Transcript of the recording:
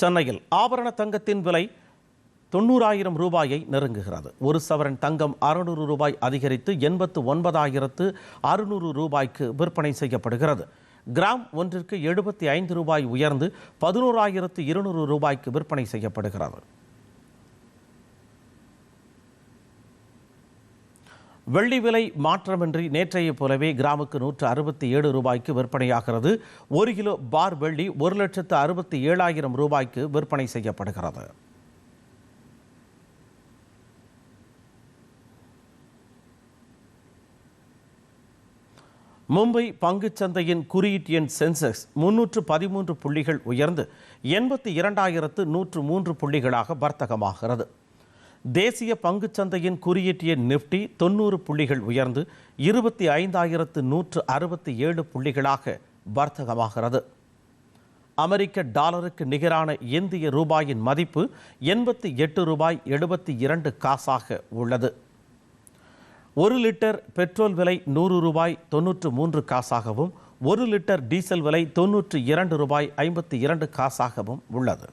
சென்னையில் ஆபரண தங்கத்தின் விலை தொண்ணூறாயிரம் ரூபாயை நெருங்குகிறது. ஒரு சவரன் தங்கம் அறுநூறு ரூபாய் அதிகரித்து எண்பத்து ஒன்பதாயிரத்து அறுநூறு ரூபாய்க்கு விற்பனை செய்யப்படுகிறது. கிராம் ஒன்றிற்கு எழுபத்தி ஐந்து ரூபாய் உயர்ந்து பதினோராயிரத்து இருநூறு ரூபாய்க்கு விற்பனை செய்யப்படுகிறது. வெள்ளி விலை மாற்றமின்றி நேற்றைய போலவே கிராமுக்கு நூற்று அறுபத்தி ஏழு ரூபாய்க்கு விற்பனையாகிறது. ஒரு கிலோ பார் வெள்ளி ஒரு லட்சத்து அறுபத்தி ஏழாயிரம் ரூபாய்க்கு விற்பனை செய்யப்படுகிறது. மும்பை பங்குச்சந்தையின் குறியீட்டு எண் சென்செக்ஸ் முன்னூற்று பதிமூன்று புள்ளிகள் உயர்ந்து எண்பத்தி இரண்டாயிரத்து நூற்று மூன்று புள்ளிகளாக வர்த்தகமாகிறது. தேசிய பங்குச் சந்தையின் குறியீட்டு நிப்டி தொண்ணூறு புள்ளிகள் உயர்ந்து இருபத்தி ஐந்தாயிரத்து நூற்று அறுபத்தி ஏழு புள்ளிகளாக வர்த்தகமாகிறது. அமெரிக்க டாலருக்கு நிகரான இந்திய ரூபாயின் மதிப்பு எண்பத்தி எட்டு ரூபாய் எழுபத்தி இரண்டு காசாக உள்ளது. ஒரு லிட்டர் பெட்ரோல் விலை நூறு ரூபாய் தொன்னூற்று மூன்று காசாகவும் ஒரு லிட்டர் டீசல் விலை தொன்னூற்று இரண்டு ரூபாய் ஐம்பத்தி இரண்டு காசாகவும் உள்ளது.